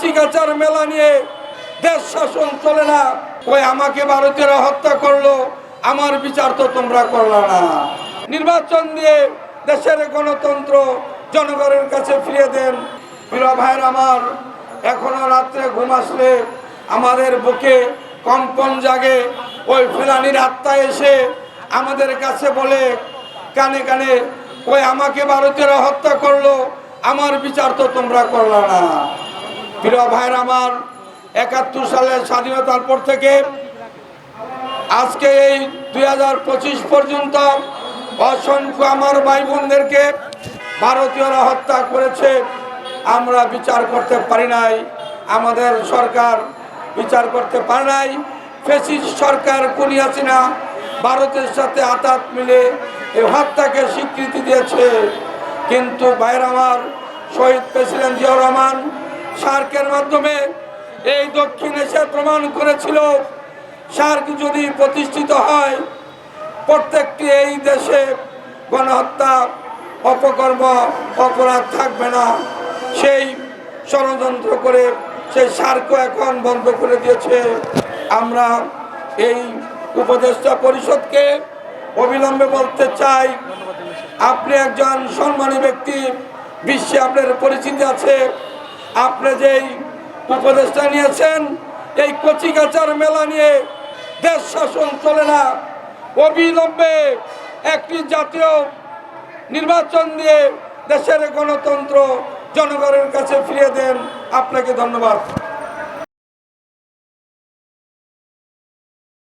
কচি কাচার মেলা নিয়ে দেশ শাসন চলে না। ওই আমাকে ভারতীয়রা হত্যা করল, আমার বিচার তো তোমরা করলা না। নির্বাচন দিয়ে দেশের গণতন্ত্র জনগণের কাছে ফিরিয়ে দেন। প্রিয় ভাইয়ের আমার, এখনও রাত্রে ঘুম আসলে আমাদের বুকে কম্পন জাগে। ওই ফেলানির আত্মা এসে আমাদের কাছে বলে, কানে কানে, ওই আমাকে ভারতীয়রা হত্যা করল, আমার বিচার তো তোমরা করলা না। প্রিয় ভাইয়ের আমার, একাত্তর সালের স্বাধীনতার পর থেকে আজকে এই দুই হাজার পঁচিশ পর্যন্ত অসংখ্য আমার ভাই বোনদেরকে ভারতীয়রা হত্যা করেছে। আমরা বিচার করতে পারি নাই, আমাদের সরকার বিচার করতে পারে নাই। ফেসিস সরকার কুনি না ভারতের সাথে আতাত মিলে এই হত্যাকে স্বীকৃতি দিয়েছে। কিন্তু বাইরে আমার, শহীদ প্রেসিডেন্ট জিয়াউর রহমান সার্কের মাধ্যমে এই দক্ষিণ এশিয়া প্রমাণ করেছিল, সার্ক যদি প্রতিষ্ঠিত হয়, প্রত্যেকটি এই দেশে গণহত্যা, অপকর্ম, অপরাধ থাকবে না। সেই ষড়যন্ত্র করে সেই সার্কও এখন বন্ধ করে দিয়েছে। আমরা এই উপদেষ্টা পরিষদকে অবিলম্বে বলতে চাই, আপনি একজন সম্মানী ব্যক্তি, বিশ্বে আপনার পরিচিতি আছে। আপনি যেই উপদেষ্টা নিয়েছেন, এই কচিকাচার মেলা নিয়ে দেশ শাসন চলে না। অবিলম্বে একটি জাতীয় নির্বাচন দিয়ে দেশের গণতন্ত্র জনগণের কাছে ফিরিয়ে দেন। আপনাকে ধন্যবাদ।